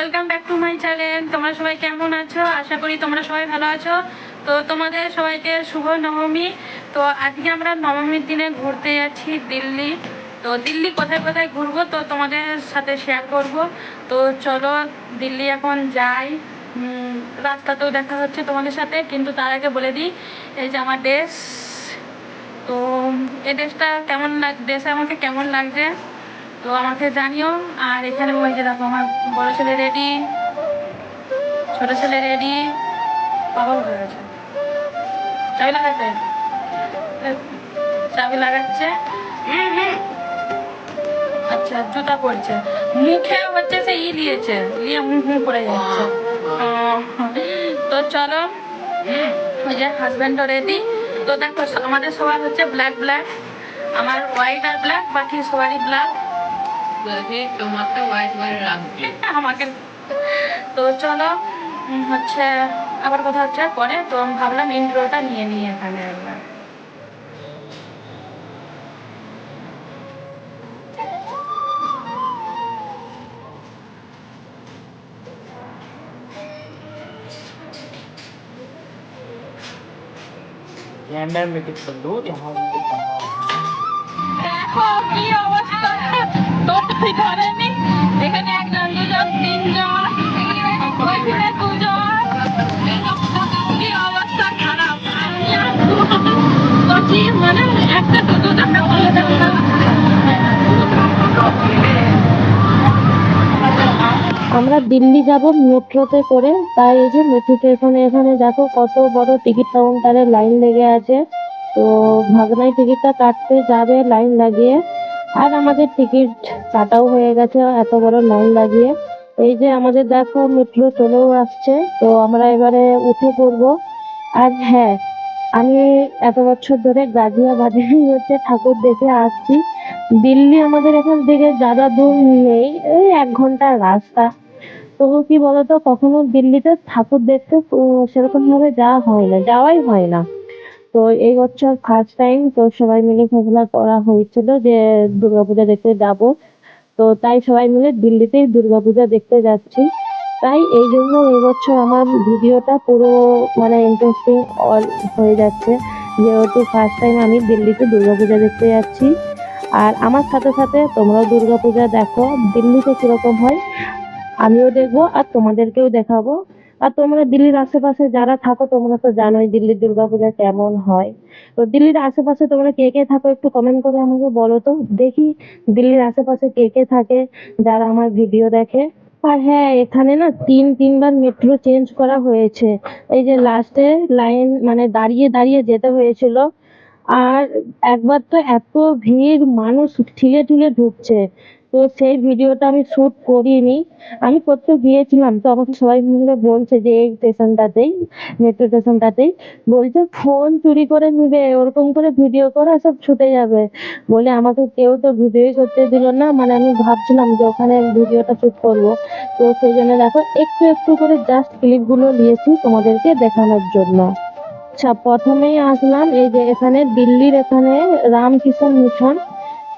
Welcome back to my channel তোমরা সবাই কেমন আছো? আশা করি তোমরা সবাই ভালো আছো। তো তোমাদের সবাইকে শুভ নবমী। তো আজকে আমরা নবমীর দিনে ঘুরতে যাচ্ছি দিল্লি। তো দিল্লি কোথায় কোথায় ঘুরবো তো তোমাদের সাথে শেয়ার করব। তো চলো দিল্লি এখন যাই। রাস্তাতেও দেখা হচ্ছে তোমাদের সাথে, কিন্তু তার আগে বলে দিই, এই যে আমার ড্রেস তো এই ড্রেসটা কেমন লাগ ড্রেসে আমাকে কেমন লাগছে? তো আমাকে জানিও, আর এখানে ওই যে দেখো আমার বড় ছেলে রেডি ছোট ছেলে রেডি বাবা হয়ে গেছে। চাবি লাগাচ্ছে চাবি লাগাচ্ছে। আচ্ছা জুতা পরছে মুখে হচ্ছে সে ই দিয়েছে নিয়ে মুখ মুখ পড়ে যাচ্ছে। তো চলো, ওই যে হাজব্যান্ডও রেডি তো দেখো, আমাদের সবার হচ্ছে ব্ল্যাক ব্ল্যাক আমার হোয়াইট আর ব্ল্যাক বাকি সবারই ব্ল্যাক দেখি তোমাকে হোয়াইট হোয়াইট লাগছে আমাকে তো চলো উম, হচ্ছে আবার কথা হচ্ছে পরে তো আমি ভাবলাম ইন্ট্রোটা নিয়ে নিই এখানে একবার ये अंदर में कुछ कर दो यहाँ पे দেখো কি এখানে মানে আমরা দিল্লি যাব মেট্রোতে করে। তাই এই যে মেট্রো স্টেশনে এখানে দেখো কত বড় টিকিট কাউন্টারে লাইন লেগে আছে। তো ভাগনাই টিকিটটা কাটতে যাবে লাইন লাগিয়ে। আর আমাদের টিকিট কাটাও হয়ে গেছে, এত বড় লাইন লাগিয়ে। এই যে আমাদের দেখো মেট্রো চলেও আসছে, তো আমরা এবারে উঠে পড়ব। আর হ্যাঁ আমি এত বছর ধরে গাজিয়াবাদেই হচ্ছে ঠাকুর দেখে আসছি। দিল্লি আমাদের এখান থেকে যারা দূর নেই, এই এক ঘণ্টার রাস্তা। তবু কি বলতো, কখনো দিল্লিতে ঠাকুর দেখতে সেরকম ভাবে যাওয়া হয় না, যাওয়াই হয় না। তো এই বছর ফার্স্ট টাইম তো সবাই মিলে ঘোষণা করা হয়েছিল যে দুর্গাপূজা দেখতে যাব। তো তাই সবাই মিলে দিল্লিতেই দুর্গাপূজা দেখতে যাচ্ছি। তাই এই জন্য এবছর আমার ভিডিওটা পুরো মানে ইন্টারেস্টিং অল হয়ে যাচ্ছে। যেহেতু ফার্স্ট টাইম আমি দিল্লিতে দুর্গাপূজা দেখতে যাচ্ছি। আর আমার সাথে সাথে তোমরাও দুর্গাপূজা দেখো। দিল্লিতে কীরকম হয়, আমিও দেখব আর তোমাদেরকেও দেখাবো। আর তোমরা দিল্লির আশেপাশে যারা থাকো, তোমরা তো জানোই দিল্লির দুর্গাপূজা কেমন হয়। তো দিল্লির আশেপাশে তোমরা কে কে থাকো একটু কমেন্ট করে আমাকে বলো তো। দেখি দিল্লির আশেপাশে কে কে থাকে যারা আমার ভিডিও দেখে। আর হ্যাঁ এখানে না তিন, তিনবার মেট্রো চেঞ্জ করা হয়েছে। এই যে লাস্টে লাইন মানে দাঁড়িয়ে দাঁড়িয়ে যেতে হয়েছিল। আর একবার তো এত ভিড়, মানুষ ঠিলে ঠিলে ঢুকছে। তো সেই ভিডিওটা আমি শুট করিনি। আমি করতে গিয়েছিলাম, তো আমাকে সবাই মিলে বলছে যে এই স্টেশনটাতেই মেট্রো স্টেশনটাতেই বলছে, ফোন চুরি করে নিবে, ওরকম করে ভিডিও করা সব ছুটে যাবে। বলে, আমাকে কেউ তো ভিডিওই করতে দিল না। মানে আমি ভাবছিলাম যে ওখানে ভিডিওটা শুট করব। তো সেই জন্য দেখো, একটু একটু করে জাস্ট ক্লিপগুলো নিয়েছি তোমাদেরকে দেখানোর জন্য। আচ্ছা প্রথমেই আসলাম এই যে এখানে দিল্লির এখানে রামকৃষ্ণ মিশন।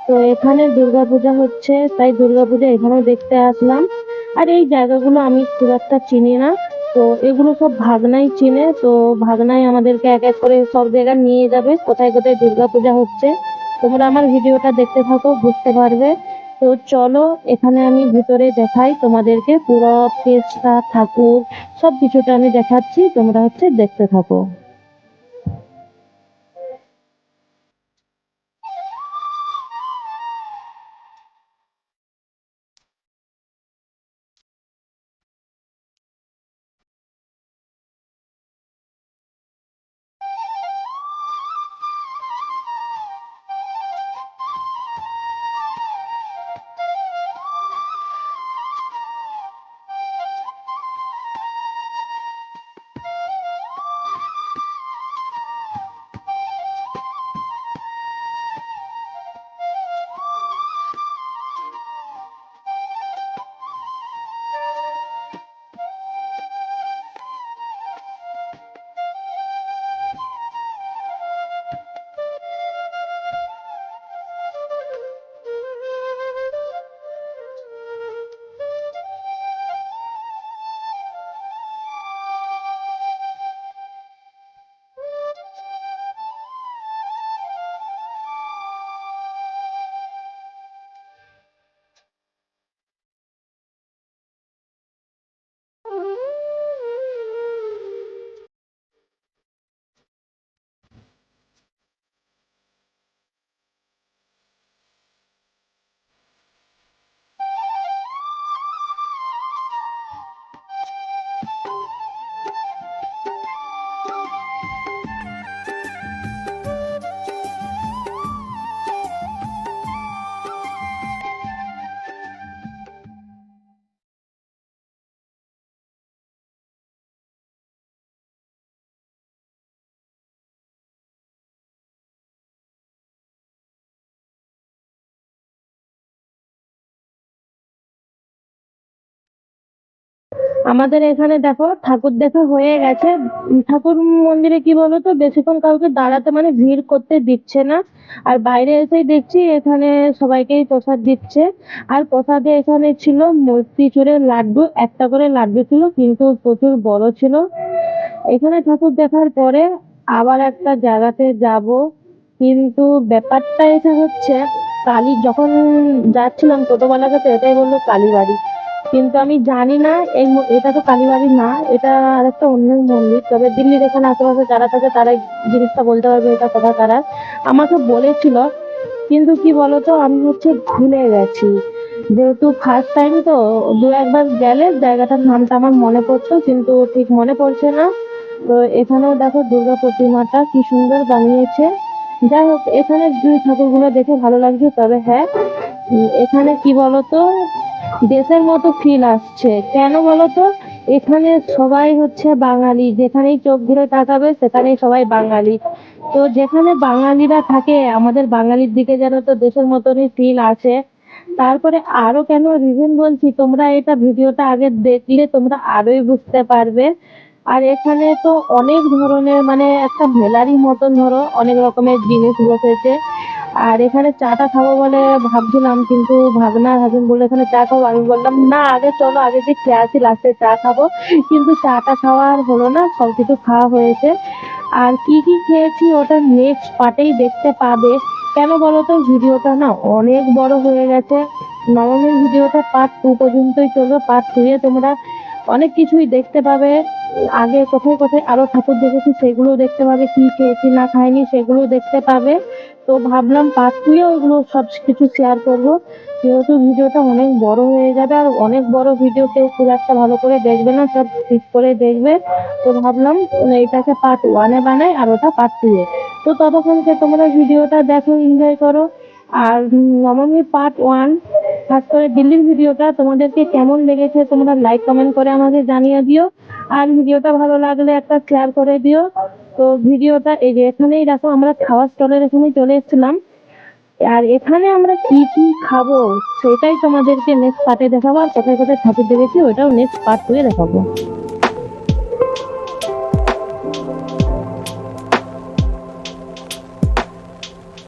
তো এখানে দুর্গাপূজা হচ্ছে, তাই দুর্গাপূজা এখানেও দেখতে আসলাম। আর এই জায়গাগুলো আমি খুব একটা চিনি না, তো এগুলো সব ভাগনাই চিনে, তো ভাগনাই আমাদেরকে এক এক করে সব জায়গায় নিয়ে যাবে, কোথায় কোথায় দুর্গাপূজা হচ্ছে। তোমরা আমার ভিডিওটা দেখতে থাকো, বুঝতে পারবে। তো চলো, এখানে আমি ভিতরে দেখাই তোমাদেরকে, পুরো পেস্টা ঠাকুর সব কিছুটা আমি দেখাচ্ছি, তোমরা হচ্ছে দেখতে থাকো। আমাদের এখানে দেখো, ঠাকুর দেখা হয়ে গেছে। ঠাকুর মন্দিরে কি বলতো, বেশিক্ষণ কাউকে দাঁড়াতে মানে ভিড় করতে দিচ্ছে না। আর বাইরে এসেই দেখছি এখানে সবাইকেই প্রসাদ দিচ্ছে। আর প্রসাদে এখানে ছিল মতিচুরের লাড্ডু, একটা করে লাড্ডু ছিল, কিন্তু প্রচুর বড় ছিল। এখানে ঠাকুর দেখার পরে আবার একটা জায়গাতে যাব। কিন্তু ব্যাপারটা এটা হচ্ছে, কালী যখন যাচ্ছিলাম টোটোওয়ালাকে তো এটাই বলল কালীবাড়ি। কিন্তু আমি জানি না, এই এটা তো কালীবাড়ি না, এটা আর একটা অন্য মন্দির। তবে দিল্লির এখানে আশেপাশে যারা থাকে তারা জিনিসটা বলতে পারবে এটা কোথা তারা আমাকে বলেছিল, কিন্তু কি বলতো, আমি হচ্ছে ভুলে গেছি। যেহেতু ফার্স্ট টাইম তো, দু একবার গেলে জায়গাটার নামটা আমার মনে পড়তো, কিন্তু ঠিক মনে পড়ছে না। তো এখানেও দেখো দুর্গা প্রতিমাটা কি সুন্দর বানিয়েছে। যাই হোক এখানে দুই ঠাকুরগুলো দেখে ভালো লাগছে, তবে হ্যাঁ এখানে কি বলতো দেশের মতো ফিল আসছে। কেন বলতো? এখানে সবাই হচ্ছে বাঙালি। যেখানেই চোখ ঘুরে তাকাবে, সেখানেই সবাই বাঙালি। তো যেখানে বাঙালিরা থাকে, আমাদের বাঙালির দিকে যেন তো দেশের মতনই ফিল আসে। তারপরে আরও কেন রিজন বলছি, তোমরা এটা ভিডিওটা আগে দেখলে তোমরা আরোই বুঝতে পারবে। আর এখানে তো অনেক ধরনের মানে একটা ভেলারি মতন ধরো, অনেক রকমের জিনিস বসেছে। আর এখানে চাটা খাব বলে ভাবছিলাম, কিন্তু ভাবনা হাজবেন্ড বলল, এখানে চা খাব? আমি বললাম, না, আগে চলো, আগে যে খেয়ে লাস্টে চা খাব। কিন্তু চাটা খাওয়া আর হলো না সব কিছু খাওয়া হয়েছে। আর কি কি খেয়েছি ওটা নেক্সট পার্টেই দেখতে পাবে। কেন বলো তো, ভিডিওটা না অনেক বড় হয়ে গেছে। নবমীর ভিডিওটা পার্ট টু পর্যন্তই চলবে। পার্ট টু এ তোমরা অনেক কিছুই দেখতে পাবে। আগে কোথায় কোথায় আরও ঠাকুর দেখেছি সেগুলো দেখতে পাবে, কি খেয়েছি, না খাইনি সেগুলো দেখতে পাবে। তো ভাবলাম পার্ট এ ওইগুলো সব কিছু শেয়ার করব। যেহেতু ভিডিওটা অনেক বড় হয়ে যাবে আর অনেক বড় ভিডিও কেউ খুব একটা ভালো করে দেখবে না, সব ঠিক করে দেখবে। তো ভাবলাম এইটাকে পার্ট ওয়ানে বানাই আর ওটা পার্ট এ। তো ততক্ষণকে তোমরা ভিডিওটা দেখো এনজয় করো। আর নবমী পার্ট ওয়ান খাস করে দিল্লির ভিডিওটা তোমাদেরকে কেমন লেগেছে তোমরা লাইক কমেন্ট করে আমাকে জানিয়ে দিও। আর ভিডিওটা ভালো লাগলে একটা শেয়ার করে দিও। তো ভিডিওটা এই যে এখানেই দেখো আমরা খাওয়ার স্টলের এখানেই চলে এসেছিলাম। আর এখানে আমরা কি কি খাব সেটাই তোমাদেরকে নেক্সট পার্টে দেখাবো, আর কোথায় কোথায় ঠাকুর দেখেছি ওটাও নেক্সট পার্ট হয়ে দেখাবো।